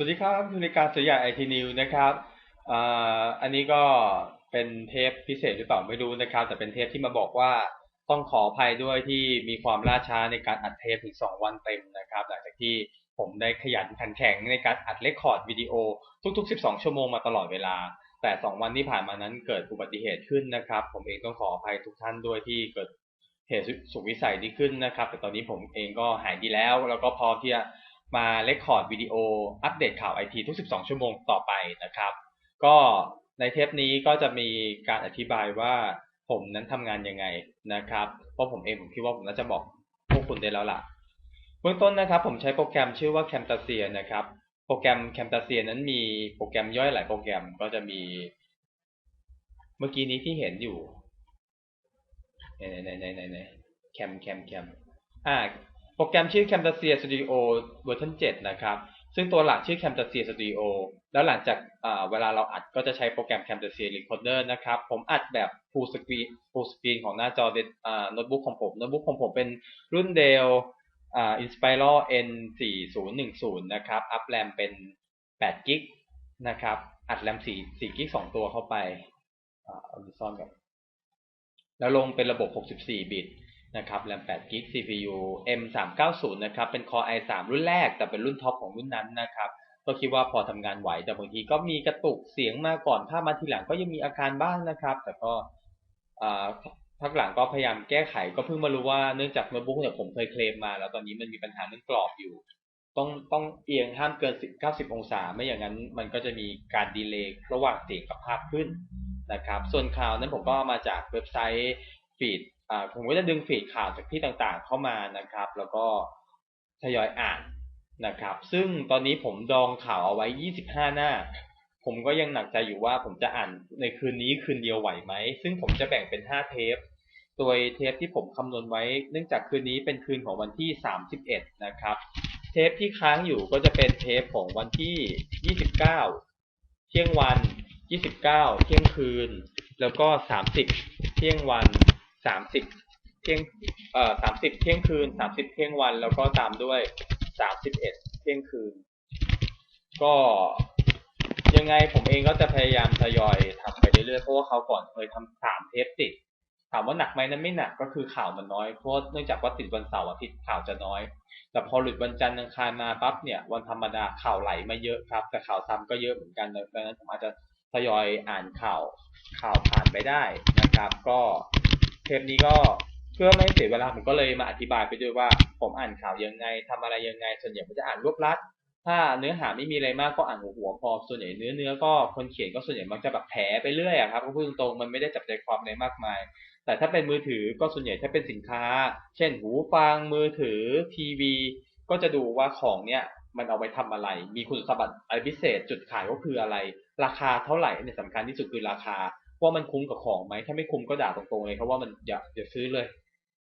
สวัสดีครับทุนิการสุยาไอทีนิวนะครับอ,อันนี้ก็เป็นเทปพิเศษหรือเปล่าไม่รู้นะครับ แต่เป็นเทปที่มาบอกว่าต้องขออภัยด้วยที่มีความล่าช้าในการอัดเทปถึง 2 วันเต็มนะครับ หลังจากที่ผมได้ขยันขันแข็งในการอัดเรคคอร์ดวิดีโอทุก ๆ 12 ชั่วโมงมาตลอดเวลา แต่ 2 วันที่ผ่านมานั้นเกิดอุบัติเหตุขึ้นนะครับ ผมเองต้องขออภัยทุกท่านด้วยที่เกิดเหตุสุขวิสัยที่ขึ้นนะครับ แต่ตอนนี้ผมเองก็หายดีแล้ว แล้วก็พร้อมที่จะ มาเรคคอร์ดวิดีโออัปเดตข่าวไอทีทุก 12 ชั่วโมงต่อไปนะครับ ก็ในเทปนี้ก็จะมีการอธิบายว่าผมนั้นทำงานยังไงนะครับ เพราะผมเองผมคิดว่าผมน่าจะบอกพวกคุณได้แล้วล่ะ เบื้องต้นนะครับ ผมใช้โปรแกรมชื่อว่า Camtasia นะครับ โปรแกรม Camtasia นั้นมีโปรแกรมย่อยหลายโปรแกรมก็จะมี เมื่อกี้นี้ที่เห็นอยู่ไหนไหนไหนไหนไหนแคมแคมแคมอ่า โปรแกรมชื่อ Camtasia Studio เวอร์ชัน7นะครับ ซึ่งตัวหลักชื่อ Camtasia Studio แล้วหลังจากเวลาเราอัดก็จะใช้โปรแกรม Camtasia Recorder นะครับ ผมอัดแบบ full screen full screen ของหน้าจอโน้ตบุ๊กของผม โน้ตบุ๊กของผมเป็นรุ่น Dell Inspiron N4010 นะครับ อัพแรมเป็น8กิกนะครับ อัดแรม4 4กิก2ตัวเข้าไปเอาดูซ่อนกันแล้วลงเป็นระบบ 64 บิต นะครับแรม8 g b CPU M390 นะครับเป็น Core i3 รุ่นแรก แต่เป็นรุ่นท็อปของรุ่นนั้นนะครับก็คิดว่าพอทำงานไหวแต่บางทีก็มีกระตุกเสียงมาก่อนถ้ามาทีหลังก็ยังมีอาการบ้างนะครับ แต่ก็พักหลังก็พยายามแก้ไข ก็เพิ่งมารู้ว่าเนื่องจากโน้ตบุ๊กเนี่ยผมเคยเคลมมา แล้วตอนนี้มันมีปัญหาเรื่องกรอบอยู่ ต้องต้องเอียงห้ามเกิน 90 องศา ไม่อย่างนั้นมันก็จะมีการดีเลย์ระหว่างเสียงกับภาพขึ้นนะครับ ส่วนข่าวนั้นผมก็มาจากเว็บไซต์ฟีด ผมก็จะดึงฟีดข่าวจากที่ต่างๆเข้ามานะครับ แล้วก็ทยอยอ่านนะครับ ซึ่งตอนนี้ผมดองข่าวเอาไว้ 25 หน้า ผมก็ยังหนักใจอยู่ว่าผมจะอ่านในคืนนี้คืนเดียวไหวไหม ซึ่งผมจะแบ่งเป็น 5 เทป โดยเทปที่ผมคำนวณไว้ เนื่องจากคืนนี้เป็นคืนของวันที่ 31 นะครับ เทปที่ค้างอยู่ก็จะเป็นเทปของวันที่ 29 เที่ยงวัน 29 เที่ยงคืน แล้วก็ 30 เที่ยงวัน สามสิบเที่ยงเอ่อสามสิบเที่ยงคืนสามสิบเที่ยงวัน แล้วก็ตามด้วยสามสิบเอ็ดเที่ยงคืน ก็ยังไงผมเองก็จะพยายามทยอยทำไปเรื่อยๆเพราะว่าเขาก่อนเคยทำสามเทปติดถามว่าหนักไหมนั้นไม่หนักก็คือข่าวมันน้อยเพราะเนื่องจากว่าติดวันเสาร์อาทิตย์ข่าวจะน้อย แต่พอหลุดวันจันทร์อังคารมาปั๊บเนี่ย วันธรรมดาข่าวไหลมาเยอะครับ แต่ข่าวซ้ำก็เยอะเหมือนกันดังนั้นผมอาจจะทยอยอ่านข่าวข่าวผ่านไปได้นะครับ ก็ เทปนี้ก็เพื่อไม่ให้เสียเวลาผมก็เลยมาอธิบายไปด้วยว่า ผมอ่านข่าวยังไงทำอะไรยังไง ส่วนใหญ่ผมจะอ่านรวบลัด ถ้าเนื้อหาไม่มีอะไรมากก็อ่านหัวหัวพอส่วนใหญ่เนื้อเนื้อก็คนเขียนก็ส่วนใหญ่มักจะแบบแผลไปเรื่อยอะครับพูดตรงๆมันไม่ได้จับใจความอะไรมากมาย แต่ถ้าเป็นมือถือก็ส่วนใหญ่ถ้าเป็นสินค้า เช่น หูฟังมือถือทีวี ก็จะดูว่าของเนี้ยมันเอาไว้ทำอะไร มีคุณสมบัติอะไรพิเศษ จุดขายก็คืออะไร ราคาเท่าไหร่เนี่ยสำคัญที่สุดคือราคา ว่ามันคุ้มกับของไหมถ้าไม่คุ้มก็ด่าตรงๆเลยเพราะว่ามันอย่าอย่าซื้อเลย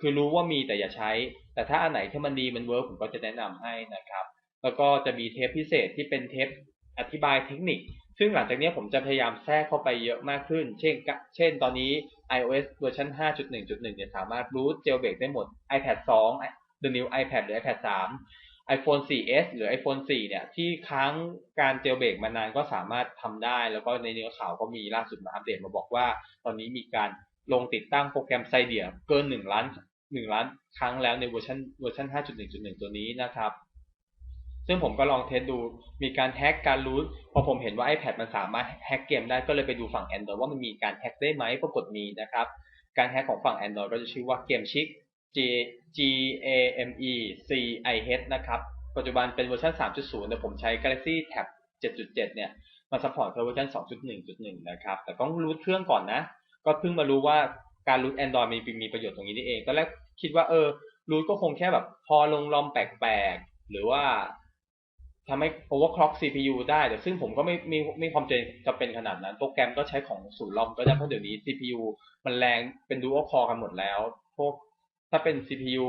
คือรู้ว่ามีแต่อย่าใช้ แต่ถ้าอันไหนที่มันดีมันเวิร์กผมก็จะแนะนำให้นะครับ แล้วก็จะมีเทปพิเศษที่เป็นเทปอธิบายเทคนิค ซึ่งหลังจากนี้ผมจะพยายามแทรกเข้าไปเยอะมากขึ้น เช่น เช่นตอนนี้ iOS เวอร์ชัน5.1.1 เนี่ยสามารถรู้เจลเบรกได้หมด iPad 2 The New iPad หรือ iPad 3 iPhone 4s หรือ iPhone 4 เนี่ย ที่ค้างการเจลเบรกมานานก็สามารถทำได้ แล้วก็ในเนื้อข่าวก็มีล่าสุดมาอัปเดตมาบอกว่า ตอนนี้มีการลงติดตั้งโปรแกรมไซเดียเกิน 1 ล้าน 1 ล้านครั้งแล้วในเวอร์ชันเวอร์ชัน5.1.1 ตัวนี้นะครับ ซึ่งผมก็ลองเทสดูมีการแฮ็กการรูทพอผมเห็นว่า iPad มันสามารถแฮ็กเกมได้ก็เลยไปดูฝั่ง Android ว่ามันมีการแฮ็กได้ไหมปรากฏมีนะครับ การแฮ็กของฝั่ง Android ก็จะชื่อว่าเกมชิก G G A M E C I H นะครับ ปัจจุบันเป็นเวอร์ชัน3.0แต่ผมใช้ Galaxy Tab 7.7 เนี่ยมาซัพพอร์ตเวอร์ชัน2.1.1 นะครับ แต่ต้องรูทเครื่องก่อนนะ ก็เพิ่งมารู้ว่าการรูท Android มีมีประโยชน์ตรงนี้นี่เอง ตอนแรกคิดว่าเออรูทก็คงแค่แบบพอลงลอมแปลกๆ หรือว่าทำให้ overclock CPU ได้ แต่ซึ่งผมก็ไม่มีไมีความจะเป็นขนาดนั้น โปรแกรมก็ใช้ของศูนย์ลอมก็ได้เพราะเดี๋ยวนี้ CPU มันแรงเป็น dual core กันหมดแล้ว พวก ถ้าเป็น CPU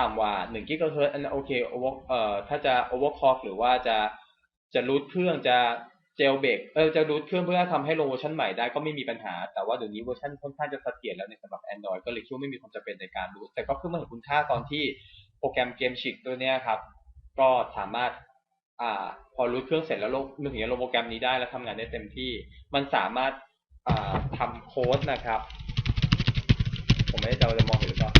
ต่ำกว่า1กิกะเฮิรตอันโอเคโอเวอร์เอ่อถ้าจะโอเวอร์คล็อกหรือว่าจะจะรูทเครื่องจะเจลเบรกเออจะรูทเครื่องเพื่อทำให้ลงเวอร์ชันใหม่ได้ก็ไม่มีปัญหา แต่ว่าเดี๋ยวนี้เวอร์ชันค่อนข้างจะเสถียรแล้วในสำหรับ Android ก็เลยคิดว่าไม่มีความจำเป็นในการรูทแต่ก็เพิ่งมาเห็นคุณค่าตอนที่โปรแกรมเกมชิกตัวเนี้ยครับ ก็สามารถอ่าพอรู้เครื่องเสร็จแล้วลงนึกถึงจะลงโปรแกรมนี้ได้แล้วทำงานได้เต็มที่ มันสามารถอ่าทำโค้ดนะครับ ผมไม่ได้จะจะมองเห็นหรือเปล่า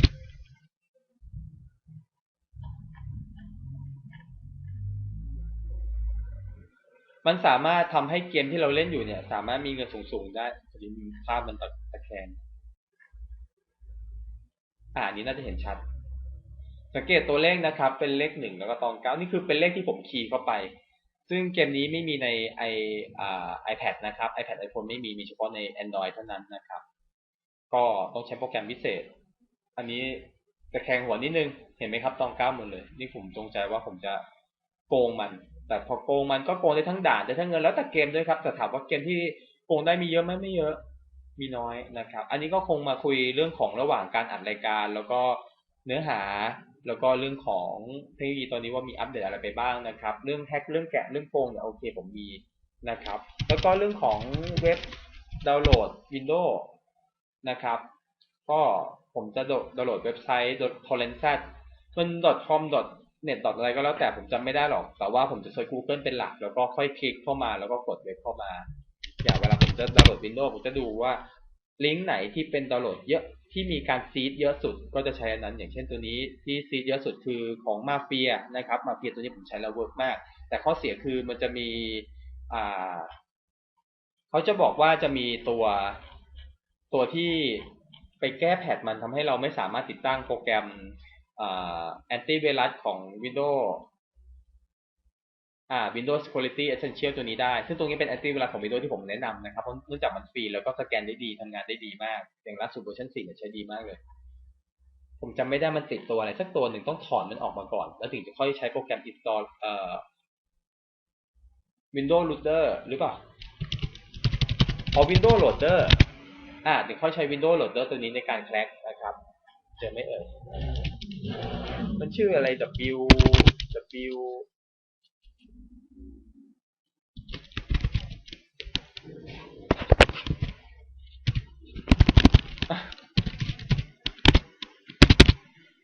มันสามารถทำให้เกมที่เราเล่นอยู่เนี่ย สามารถมีเงินสูงๆได้พอดีภาพมันตะตะแคงอ่านี้น่าจะเห็นชัด สังเกตตัวเลขนะครับ เป็นเลขหนึ่งแล้วก็ตองเก้านี่คือเป็นเลขที่ผมคีย์เข้าไป ซึ่งเกมนี้ไม่มีในไออ่า iPad นะครับ iPad iPhone ไม่มีมีเฉพาะใน Android เท่านั้นนะครับ ก็ต้องใช้โปรแกรมพิเศษ อันนี้ตะแคงหัวนิดนึง เห็นไหมครับตองก้าหมดเลย นี่ผมจงใจว่าผมจะโกงมัน แต่พอโกงมันก็โกงได้ทั้งด่านได้ทั้งเงินแล้วแต่เกมด้วยครับ แต่ถามว่าเกมที่โกงได้มีเยอะไหมไม่เยอะ มีน้อยนะครับ อันนี้ก็คงมาคุยเรื่องของระหว่างการอัดรายการ แล้วก็เนื้อหา แล้วก็เรื่องของเทคโนโลยีตอนนี้ว่ามีอัปเดตอะไรไปบ้างนะครับ เรื่องแฮกเรื่องแกะเรื่องโกงเนี่ยโอเคผมมีนะครับ แล้วก็เรื่องของเว็บดาวน์โหลด Windows นะครับ ก็ผมจะดาวน์โหลดเว็บไซต์ torrent มัน .com .net อะไรก็แล้วแต่ผมจำไม่ได้หรอก แต่ว่าผมจะเซิร์ช Google เป็นหลัก แล้วก็ค่อยคลิกเข้ามาแล้วก็กดเว็บเข้ามา อย่างเวลาผมจะดาวน์โหลด Windows ผมจะดูว่าลิงก์ไหนที่เป็นดาวน์โหลดเยอะที่มีการซีดเยอะสุดก็จะใช้อันนั้น อย่างเช่นตัวนี้ที่ซีดเยอะสุดคือของมาเฟียนะครับมาเฟียตัวนี้ผมใช้แล้วเวิร์กมาก แต่ข้อเสียคือมันจะมีอ่าเขาจะบอกว่าจะมีตัว ตัวที่ไปแก้แพทมันทำให้เราไม่สามารถติดตั้งโปรแกรมแอนตี้ไวรัสของ Windows อ่า Windows Security Essential ตัวนี้ได้ ซึ่งตรงนี้เป็นแอนตี้ไวรัสของ Windows ที่ผมแนะนำนะครับ เพราะเนื่องจากมันฟรีแล้วก็สแกนได้ดีทำงานได้ดีมาก อย่างล่าสุดเวอร์ชัน4เนี่ยใช้ดีมากเลย ผมจำไม่ได้มันติดตัวอะไร สักตัวหนึ่งต้องถอนมันออกมาก่อน แล้วถึงจะค่อยใช้โปรแกรม install เอ่อ Windows Loader หรือเปล่า พอ Windows Loader อ่าถึงค่อยใช้ Windows Loader ตัวนี้ในการแคร็กนะครับเจอไม่เอ่ยมันชื่ออะไร W W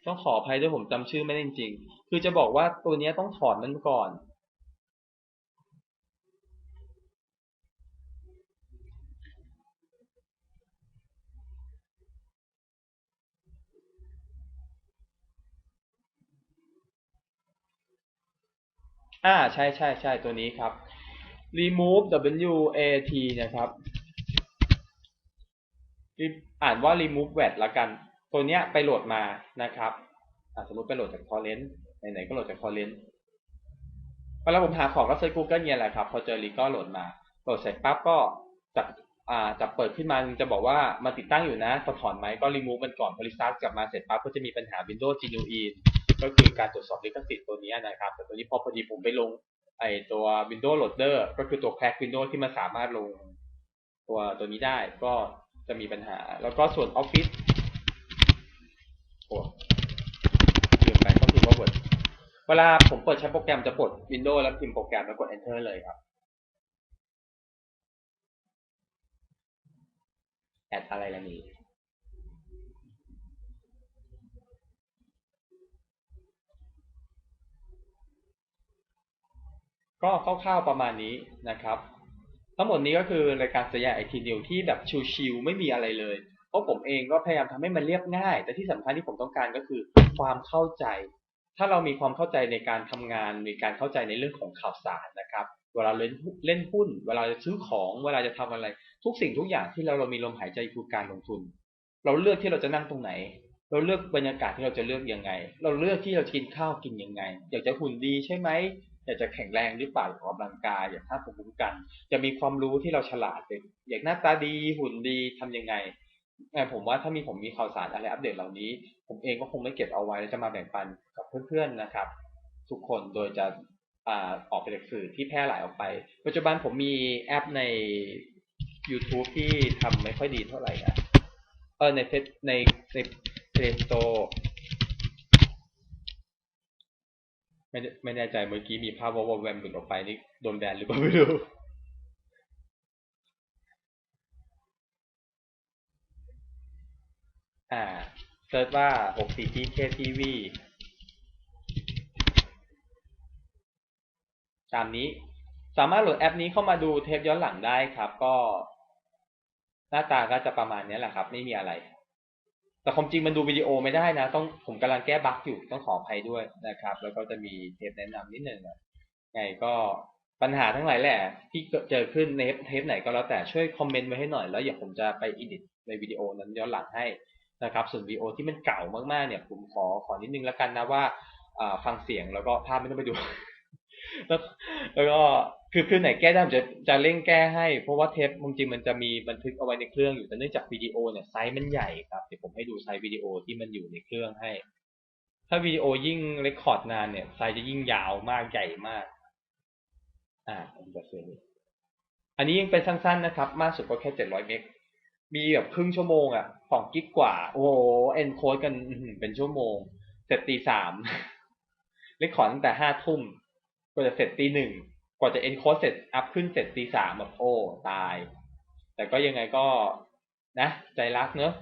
ต้องขออภัยด้วยผมจำชื่อไม่ได้จริงๆ คือจะบอกว่าตัวนี้ต้องถอนมันก่อน อ่าใช่ใช่ใช่ตัวนี้ครับ remove w a t นะครับ อ่านว่า remove wat ละกัน ตัวเนี้ยไปโหลดมานะครับสมมติไปโหลดจาก torrent ไหนๆก็โหลดจาก torrent เวลาผมหาของก็เซิร์ช Google เนี่ยแหละครับพอเจอรีก็โหลดมาโหลดเสร็จปั๊บก็จับอ่าจับเปิดขึ้นมาจะบอกว่ามาติดตั้งอยู่นะพอถอนไหมก็ remove มันก่อนพอ restart กลับมาเสร็จปั๊บก็จะมีปัญหา Windows Genuine ก็คือการตรวจสอบลิขสิทธิ์ตัวนี้นะครับ แต่ตัวนี้พอพอดีผมไปลงไอตัว Windows Loader ก็คือตัว crack Windows ที่มันสามารถลงตัวตัวนี้ได้ก็จะมีปัญหา แล้วก็ส่วน Office โอ้ลืมไปก็คือว่า Word เวลาผมเปิดใช้โปรแกรมจะปลด Windows แล้วพิมพ์โปรแกรมแล้วกด Enter เลยครับ แอดอะไรละนี่ ก็คร่าวๆประมาณนี้นะครับ ทั้งหมดนี้ก็คือรายการสยามไอทีนิวที่แบบชิวๆไม่มีอะไรเลย เพราะผมเองก็พยายามทำให้มันเรียบง่าย แต่ที่สำคัญที่ผมต้องการก็คือความเข้าใจ ถ้าเรามีความเข้าใจในการทำงาน มีการเข้าใจในเรื่องของข่าวสารนะครับ เวลาเล่นเล่นหุ้น เวลาจะซื้อของ เวลาจะทำอะไร ทุกสิ่งทุกอย่างที่เราเรามีลมหายใจคือการลงทุน เราเลือกที่เราจะนั่งตรงไหนเราเลือกบรรยากาศที่เราจะเลือกยังไง เราเลือกที่เรากินข้าวกินยังไง อยากจะหุ่นดีใช่ไหม อยากจะแข็งแรงหรือเปล่าออกกำลังกายอยากท่าภูมิคุ้มกัน จะมีความรู้ที่เราฉลาดเป็นอยากหน้าตาดีหุ่นดีทำยังไงแต่ผมว่าถ้ามีผมมีข่าวสารอะไรอัปเดตเหล่านี้ ผมเองก็คงไม่เก็บเอาไว้แล้วจะมาแบ่งปันกับเพื่อนๆนะครับ ทุกคนโดยจะอ่าออกไปจากสื่อที่แพร่หลายออกไป ปัจจุบันผมมีแอปใน YouTube ที่ทำไม่ค่อยดีเท่าไหร่นะเออในเฟซในใน Play Store ไม่ ได้ไม่แน่ใจเมื่อกี้มีภาพวอลแวมหลุดออกไปนี่โดนแบนหรือเปล่าไม่รู้อ่าเซิร์ชว่า 64 GK TV ตามนี้สามารถโหลดแอปนี้เข้ามาดูเทปย้อนหลังได้ครับ ก็หน้าตาก็จะประมาณนี้แหละครับ ไม่มีอะไร แต่ความจริงมันดูวิดีโอไม่ได้นะ ต้องผมกำลังแก้บั๊กอยู่ต้องขออภัยด้วยนะครับ แล้วก็จะมีเทปแนะนำนิดหนึ่งนะไงก็ปัญหาทั้งหลายแหละที่เจอขึ้นในเทปไหนก็แล้วแต่ช่วยคอมเมนต์ไว้ให้หน่อยแล้วอย่าผมจะไปอิดิทในวิดีโอนั้นย้อนหลังให้นะครับส่วนวิดีโอที่มันเก่ามากๆเนี่ย ผมขอขอนิดนึงแล้วกันนะว่าฟังเสียงแล้วก็ภาพไม่ต้องไปดู แล้วแล้วก็ คือคือไหนแก้ได้ผมจะจะเร่งแก้ให้ เพราะว่าเทปจริงมันจะมีบันทึกเอาไว้ในเครื่องอยู่แต่เนื่องจากวิดีโอเนี่ยไซส์มันใหญ่ครับเดี๋ยวผมให้ดูไซส์วิดีโอที่มันอยู่ในเครื่องให้ ถ้าวิดีโอยิ่งเรคคอร์ดนานเนี่ยไซส์จะยิ่งยาวมากใหญ่มาก อ่าผมจะเซ็นอันนี้ยังเป็นสั้นๆนะครับ มากสุดก็แค่เจ็ดร้อยเมกมีแบบครึ่งชั่วโมงอะสองกิกกว่า โอ้โหเอนโคดกันเป็นชั่วโมงเสร็จตีสามเรคคอร์ดตั้งแต่ห้าทุ่มกว่าจะเสร็จตีหนึ่ง กว่าจะเอนโคดเสร็จอัพขึ้นเสร็จตีสามแบบโอ้ตาย แต่ก็ยังไงก็นะใจรักเนอะ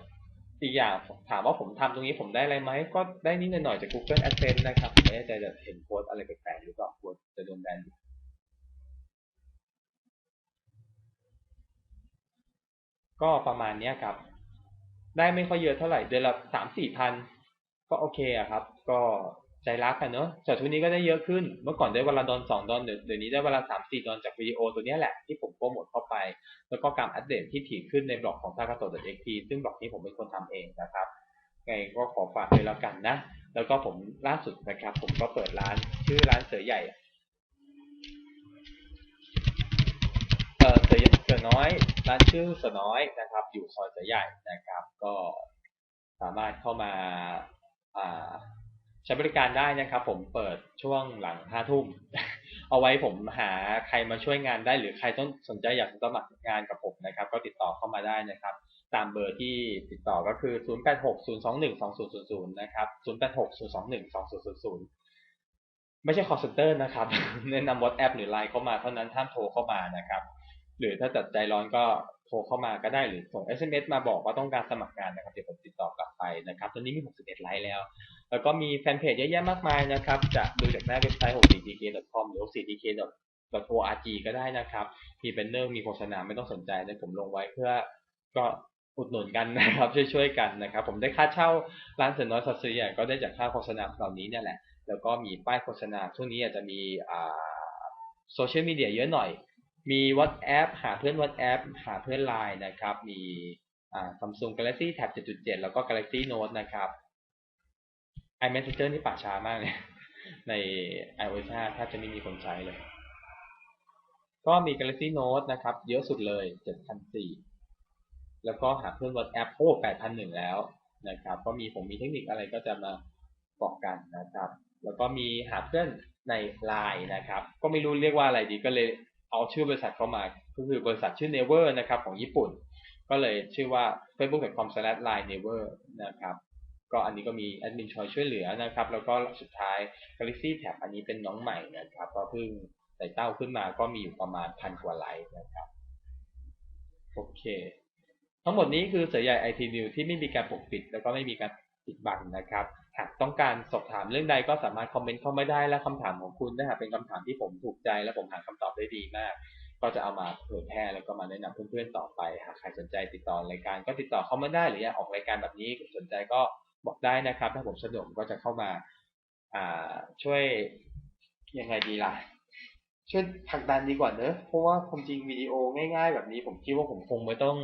อีกอย่างถามว่าผมทำตรงนี้ผมได้อะไรไหม ก็ได้นิดหน่อยจาก Google Adsense นะครับไม่แน่ใจจะเห็นโค้ดอะไรแปลกๆหรือเปล่าค้ดจะโดนแบนก็ประมาณนี้ครับ ได้ไม่ค่อยเยอะเท่าไหร่ เดือนละสามสี่พัน ก็โอเคอะครับ ก็ ใจรักกันเนอะจากทุนนี้ก็ได้เยอะขึ้น เมื่อก่อนได้เวลาดอนสองดอนเดี๋ยวนี้ได้เวลาสามสี่ดอนจากวิดีโอตัวนี้แหละที่ผมโปรโมทเข้าไป แล้วก็การอัปเดตที่ถี่ขึ้นในบล็อกของ t a k a t o x p ซึ่งบล็อกนี้ผมเป็นคนทำเองนะครับไงก็ขอฝากเลยแล้วกันนะ แล้วก็ผมล่าสุดนะครับ ผมก็เปิดร้านชื่อร้านเสือใหญ่ เออเสือเสือน้อย ร้านชื่อเสือน้อยนะครับ อยู่ซอยเสือใหญ่นะครับ ก็สามารถเข้ามา อ่า ใช้บริการได้นะครับ ผมเปิดช่วงหลังห้าทุ่ม เอาไว้ผมหาใครมาช่วยงานได้หรือใครต้องสนใจอยากสมัครงานกับผมนะครับ ก็ติดต่อเข้ามาได้นะครับ ตามเบอร์ที่ติดต่อก็คือ 0860212000 นะครับ 0860212000 ไม่ใช่ call center นะครับ แนะนำ WhatsApp หรือ Line เข้ามาเท่านั้นห้ามโทรเข้ามานะครับ หรือถ้าจัดใจร้อนก็ ทรเข้ามาก็ได้หรือส่ง SMS มาบอกว่าต้องการสมัครงานนะครับเดี๋ยวผมติดต่อกลับไปนะครับ ตอนนี้มี 61 ไลค์แล้ว แล้วก็มีแฟนเพจเยอะแยะมากมายนะครับ จะดูจากหน้าเว็บไซต์ 64dk.com หรือ 64dk.org ก็ได้นะครับ มีเป็นเนอร์มีโฆษณาไม่ต้องสนใจนะผมลงไว้เพื่อก็อุดหนุนกันนะครับ ช่วยๆกันนะครับ ผมได้ค่าเช่าร้านเสือน้อยสัตว์ใหญ่ก็ได้จากค่าโฆษณาเหล่านี้เนี่ยแหละ แล้วก็มีป้ายโฆษณาช่วงนี้อาจจะมีอ่าโซเชียลมีเดียเยอะหน่อย มี WhatsApp หาเพื่อน WhatsApp หาเพื่อน Line นะครับ มีอ่า Samsung Galaxy Tab 7.7 แล้วก็ Galaxy Note นะครับ iMessenger นี่ป่าช้ามากเลยใน iOS 5แทบจะไม่มีคนใช้เลย ก็มี Galaxy Note นะครับ เยอะสุดเลย7,400แล้วก็หาเพื่อน WhatsApp โอ้ 8,001 แล้วนะครับ ก็มีผมมีเทคนิคอะไรก็จะมาบอกกันนะครับ แล้วก็มีหาเพื่อนใน Line นะครับ ก็ไม่รู้เรียกว่าอะไรดีก็เลย เอาชื่อบริษัทเข้ามาก็คือบริษัทชื่อ Never นะครับของญี่ปุ่น ก็เลยชื่อว่า facebook.com/line-never นะครับก็อันนี้ก็มีแอดมินชอยช่วยเหลือนะครับ แล้วก็สุดท้าย Galaxy Tab อันนี้เป็นน้องใหม่นะครับ ก็เพิ่งไต่เต้าขึ้นมาก็มีอยู่ประมาณพันกว่าไลค์นะครับ โอเค ทั้งหมดนี้คือเสือใหญ่ IT News ที่ไม่มีการปกปิด แล้วก็ไม่มีการปิดบังนะครับ หากต้องการสอบถามเรื่องใดก็สามารถคอมเมนต์เข้ามาได้และคำถามของคุณถ้าหากเป็นคำถามที่ผมถูกใจและผมหาคำตอบได้ดีมาก ก็จะเอามาเผยแพร่แล้วก็มาแนะนำเพื่อนๆต่อไปหากใครสนใจติดต่อรายการก็ติดต่อเข้ามาได้ หรืออยากออกรายการแบบนี้สนใจก็บอกได้นะครับ ถ้าผมสะดวกก็จะเข้ามาอ่าช่วยยังไงดีล่ะช่วยผลักดันดีกว่าเนอะเพราะว่าความจริงวิดีโอง่าย ๆ แบบนี้ผมคิดว่าผมคงไม่ต้อง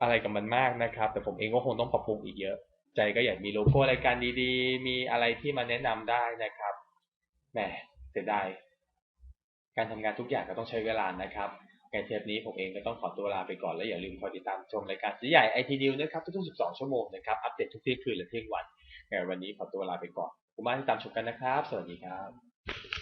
อะไรกับมันมากนะครับ แต่ผมเองก็คงต้องปรับปรุงอีกเยอะ ใจก็อยากมีโลโก้รายการดีๆ มีอะไรที่มาแนะนำได้นะครับแหมเสียดายการทำงานทุกอย่างก็ต้องใช้เวลานะครับในเทปนี้ผมเองก็ต้องขอตัวลาไปก่อนและอย่าลืมคอยติดตามชมรายการสีใหญ่ไอทีนิวนะครับทุกๆ 12 ชั่วโมงนะครับ อัปเดตทุกเที่ยงคืนและเที่ยงวันในวันนี้ขอตัวลาไปก่อนขอบคุณมากที่ตามชมกันนะครับ สวัสดีครับ